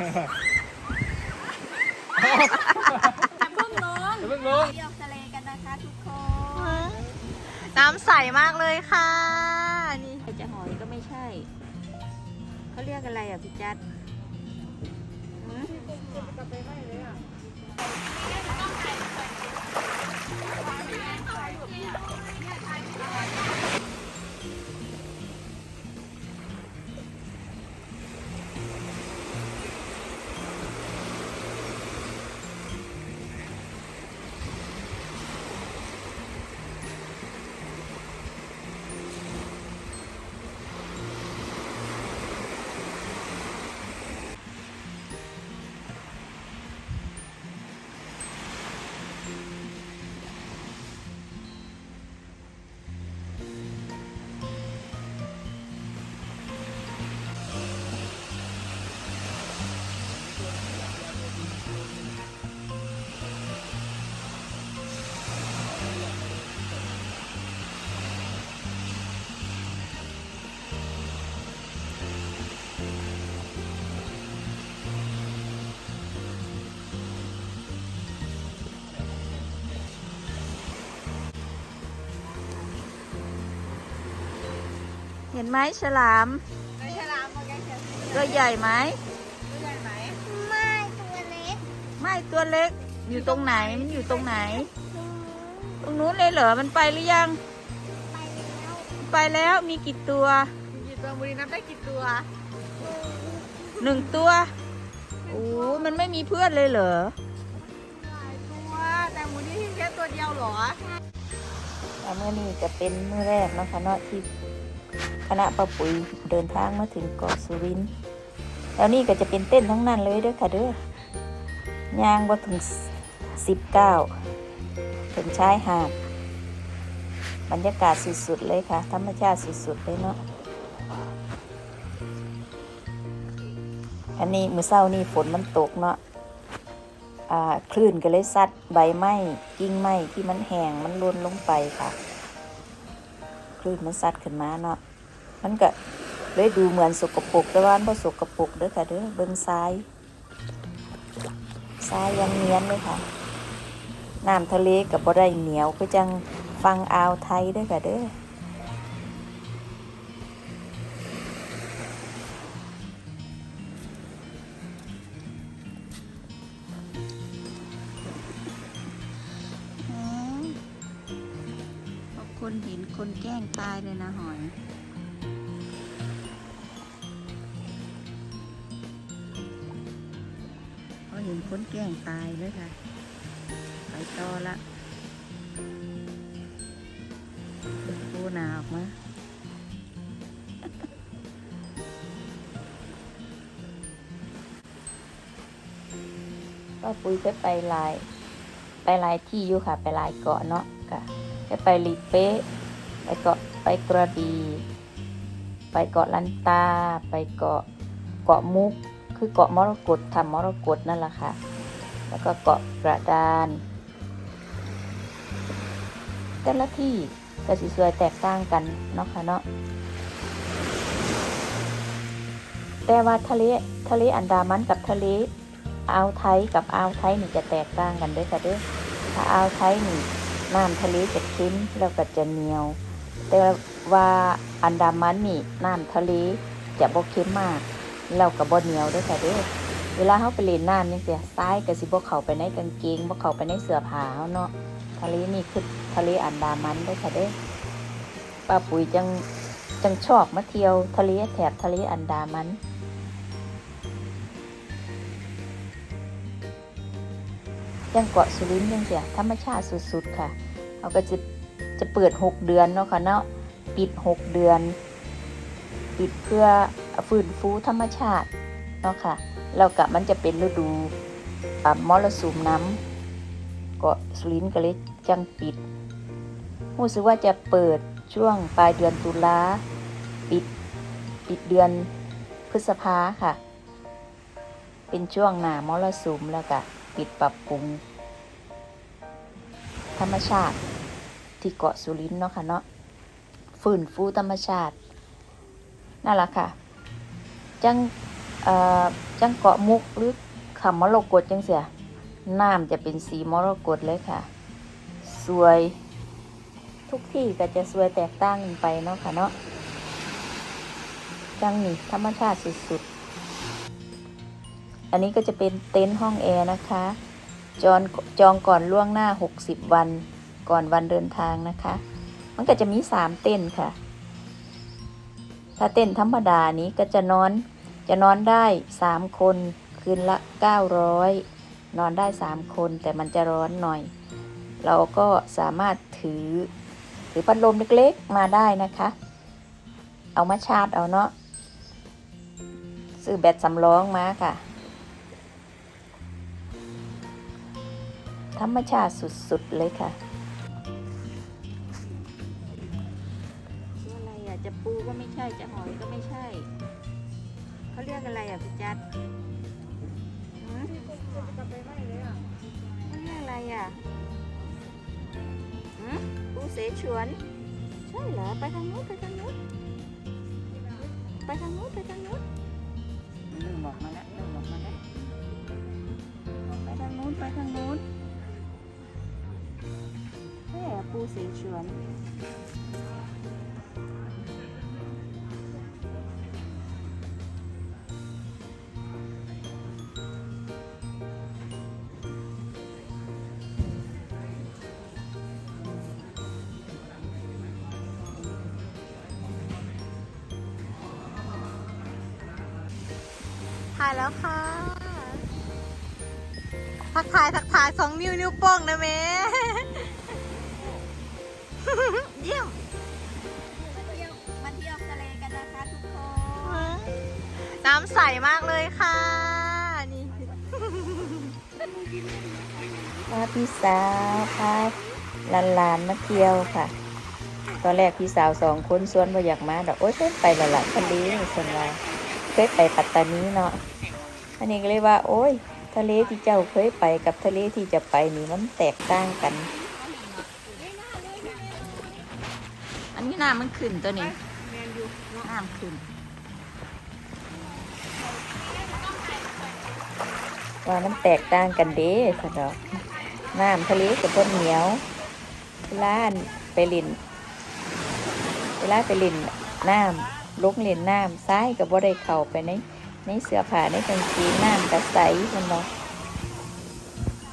อย่าเพิ่งลงอย่าเพิ่งลง เที่ยวทะเลกันนะคะทุกคนน้ำใสมากเลยค่ะ นี่จะหอยก็ไม่ใช่ เขาเรียกอะไรอะพี่จัด หือเห็นไหมฉลาม ไม่ใช่ลามโอเคตัวใหญ่ไหม ไม่ใช่ไหมไม่ตัวเล็กไม่ตัวเล็ก อยู่ตรงไหน มันอยู่ตรงไหน ตรงนู้นเลยเหรอ มันไปหรือยัง ไปแล้วไปแล้วมีกี่ตัว กี่ตัวบุรีนับได้กี่ตัวหนึ่งตัว โอ้มันไม่มีเพื่อนเลยเหรอ หลายตัวแต่หมูนี่แค่ตัวเดียวเหรอแล้วเมื่อนี้จะเป็นเมื่อแรกเนาะคะเนาะที่ คณะประปุ๋ยเดินทางมาถึงเกาะสุรินทร์แล้วนี่ก็จะเป็นเต้นทั้งนั้นเลยเด้อค่ะเด้อยางบ่ถึงสิบเก้าถึงชายหาดบรรยากาศสุดๆเลยค่ะ ธรรมชาติสุดๆเลยเนาะอันนี้มือเศร้านี่ฝนมันตกเนาะอ่าคลื่นก็เลยซัดใบไม้กิ่งไม้ที่มันแห้งมันล่นลงไปค่ะ คลื่นมันซัดขึ้นมาเนาะ มันก็เลยดูเหมือนสกปรกแต่ว่ามันบ่สกปรกเด้อค่ะเด้อเบิ่งซ้ายซ้ายยังเนียนเลยค่ะน้ำทะเลกับบ่ได้เหนียวก็จังฟังอ่าวไทยเด้อค่ะเด้อพอคนเห็นคนแกล้งตายเลยนะหอย คนแกล้งตายเลยค่ะ ไปต่อละปูนาออกมาก็ปุ้ยเคยไปลาย ไปลายที่อยู่ค่ะ ไปลายเกาะเนาะค่ะเคยไปลีเป๊ะไปเกาะไปกระดี ไปเกาะลันตา ไปเกาะเกาะมุก คือเกาะมรกตทำมรกตนั่นแหละค่ะ แล้วก็เกาะกระดาน แต่ละที่ก็สิสวยแตกต่างกันเนาะค่ะเนาะแต่ว่าทะเลทะเลอันดามันกับทะเลอ่าวไทยกับอ่าวไทยนี่จะแตกต่างกันด้วยค่ะเด้อถ้าอ่าวไทยนี่น้ำทะเลจะเค็มแล้วก็จะเหนียว แต่ว่าอันดามันนี่น้ำทะเลจะบ่เค็มมาก แล้วก็บ่เหนียวด้วยค่ะเด้อเวลาเฮาไปเล่นน้ำนี่เสียซ้ายก็สิบ่เขาไปในกางเกงบ่เขาไปในเสื้อผ้าเฮาเนาะทะเลนี่คือทะเลอันดามันด้วยค่ะเด้อป้าปุ๋ยจังจังชอบมาเที่ยวทะเลแถบทะเลอันดามันยังเกาะสุรินทร์ยังเสียธรรมชาติสุดๆค่ะเขาก็จะจะเปิด 6 เดือนเนาะค่ะเนาะปิด 6 เดือน ปิดเพื่อฟื้นฟูธรรมชาติเนาะค่ะแล้วก็มันจะเป็นฤดูมรสุมน้ำเกาะสุรินทร์ก็เลยจังปิดรู้สึกว่าจะเปิดช่วงปลายเดือนตุลาปิดปิดเดือนพฤษภาค่ะ เป็นช่วงหนามรสุมแล้วก็ปิดปรับปรุง ธรรมชาติที่เกาะสุรินทร์เนาะค่ะเนาะฟื้นฟูธรรมชาตินั่นแหละค่ะ จังเอ่อจังเกาะมุกหรือขำมรกตจังเสียน้ำจะเป็นสีมรกตเลยค่ะ สวยทุกที่ก็จะสวยแตกต่างกันไปเนาะค่ะเนาะจังนี่ธรรมชาติสุดๆ อันนี้ก็จะเป็นเต็นท์ห้องแอร์นะคะ จองจองก่อนล่วงหน้า 60 วันก่อนวันเดินทางนะคะ มันก็จะมี 3 เต็นท์ค่ะ ถ้าเต็นธรรมดานี้ก็จะนอน จะนอนได้3คนคืนละ900นอนได้3คนแต่มันจะร้อนหน่อย เราก็สามารถถือถือพัดลมเล็กๆมาได้นะคะ เอามาชาร์จเอาเนาะซื้อแบตสำรองมาค่ะ ธรรมชาติสุดๆเลยค่ะ อะไรอะพี่จัดหืมเขาเรียกอะไรอะหืมปูเสฉวน ใช่เหรอ ไปทางนู้นไปทางนู้นไปทางนู้นไปทางนู้นเริ่มบอกมาแล้วเริ่มบอกมาแล้วไปทางนู้นไปทางนู้นแม่ปูเสฉวนายแล้วค่ะ ทักทายทักทายสองนิ้วนิ้วโป้งนะเมเยี่ยมมาเที่ยวทะเลกันนะคะทุกคน น้ำใสมากเลยค่ะ นี่พาพี่สาวพาหลานๆมาเที่ยวค่ะ ตอนแรกพี่สาวสองคนสวนบ่อยากมาดอกโอ๊ยเคยไปและละทะเลส่วนว่าเคยไปปัตตานีเนาะ อันนี้ก็เลยว่า โอ้ย ทะเลที่เจ้าเคยไปกับทะเลที่จะไปนี่มันแตกต่างกัน อันนี้น้ำมันขึ้นตัวนี้น้ำขึ้นว่ามันแตกต่างกันเด้ค่ะดอกน้ำทะเลกับต้นเหนียวเวลาไปเลินเวลาไปเลินน้ำลงเล่นน้ำซ้ายกับบ่ได้เข้าไปใน ในเสื้อผ้าในกางเกงน้ำกระใสมันเนาะ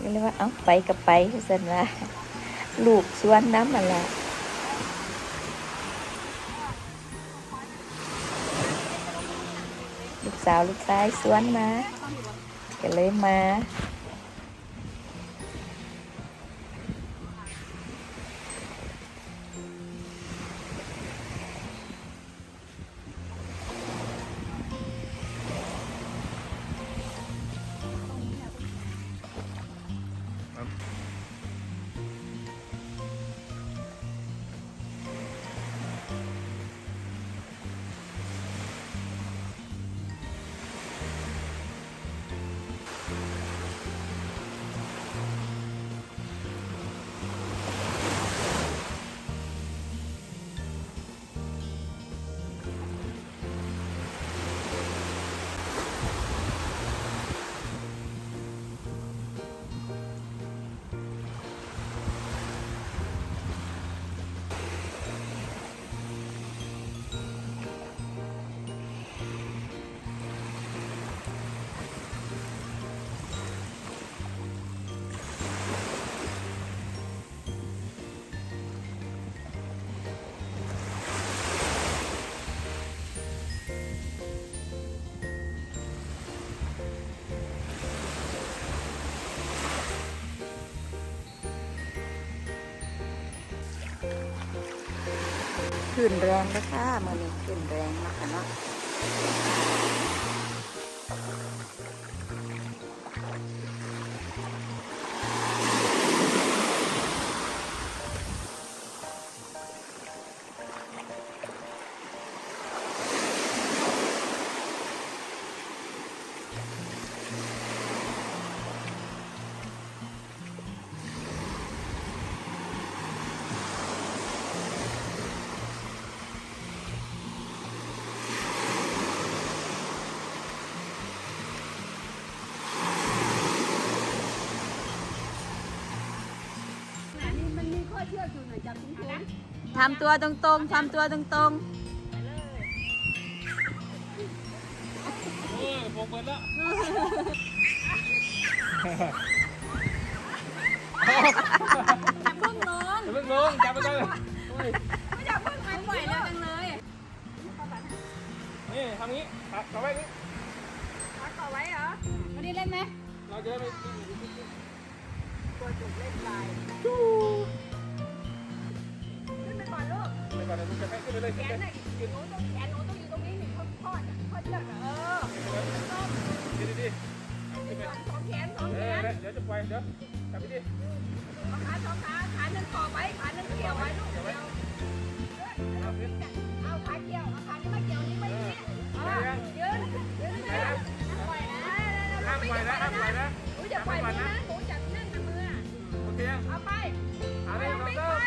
ก็เลยว่าเอ้าไปกับไปสันว่าลูกสวนน้ำมันละลูกสาวลูกชายสวนมาก็เลยมา นแรงเลยค่ะมือนี้ขึ้นแรงมากค่ะเนาะ ทำตัวตรงๆทำตัวตรงโอ้ยโบกเปิดแล้วอย่าเพิ่งลงอย่าเพิ่งลงจับไปก่อนโอ้ยปล่อยเร็วจังเลยนี่ทำงี้ตัดต่อไปนี้พักต่อไว้เหรอวันนี้เล่นไหมเราจะได้ไม่ตัวจุกเล่นลาย ยวมึงจะให้ขึ้นไปเลยแขขึ้นนไปน่ะหนูต้องแขนหนูต้องอยู่ตรงนี้หนึ่งข้อข้อข้อเชือกน่ะเออดีดีดีเอาขึ้นไปสองแขนสองเอแขอนเดี๋ยวจะไปเดี๋ยวจับไปดิเอาขาสองขาขาหนึ่งต่อไว้ขาหนึ่งเกี่ยวไว้ลูกเกี่ยวเอาขึ้นเอาขาเกี่ยวเอาขานี้มาเกี่ยวนี้มาอย่างนี้เอายืนยืนนะปล่อยนะห้ามปล่อยนะห้ามปล่อยนะหนูจะปล่อยมือนะหนูจับแน่นกับมือโอเคยังเอาไปเอาเลยเราไป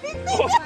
โ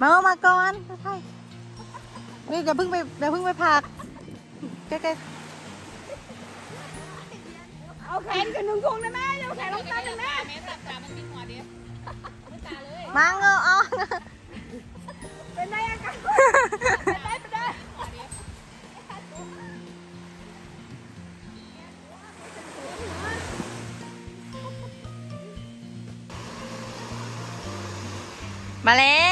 มาเอามาก่อนใช่นี่อย่าเพิ่งไปอย่าเพิ่งไปพักใกล้เอาแขนกับหนึ่งทงได้ไหมเอาแขนลงใต้ได้ไหมๆมาเงาเอาเป็น มาแล้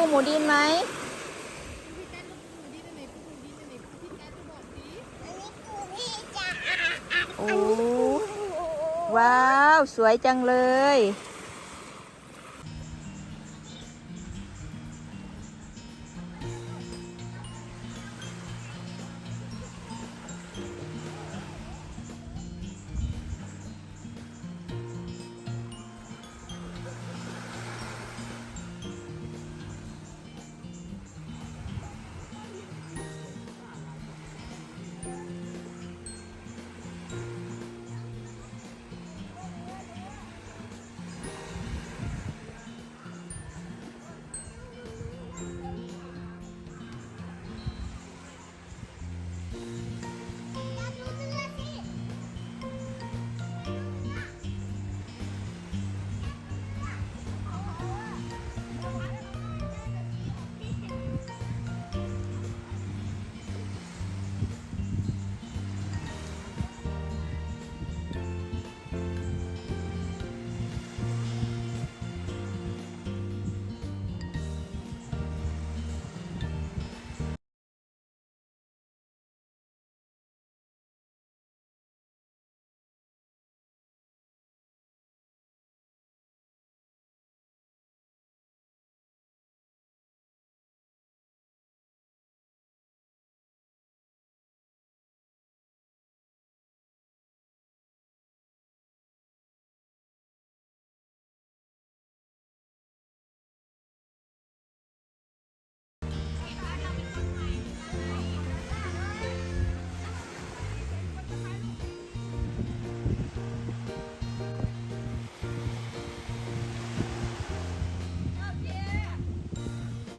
วใช่ปูหมูดินไหมอันนี้คือพี่จ๋าโอ้ว้าว สวยจังเลยส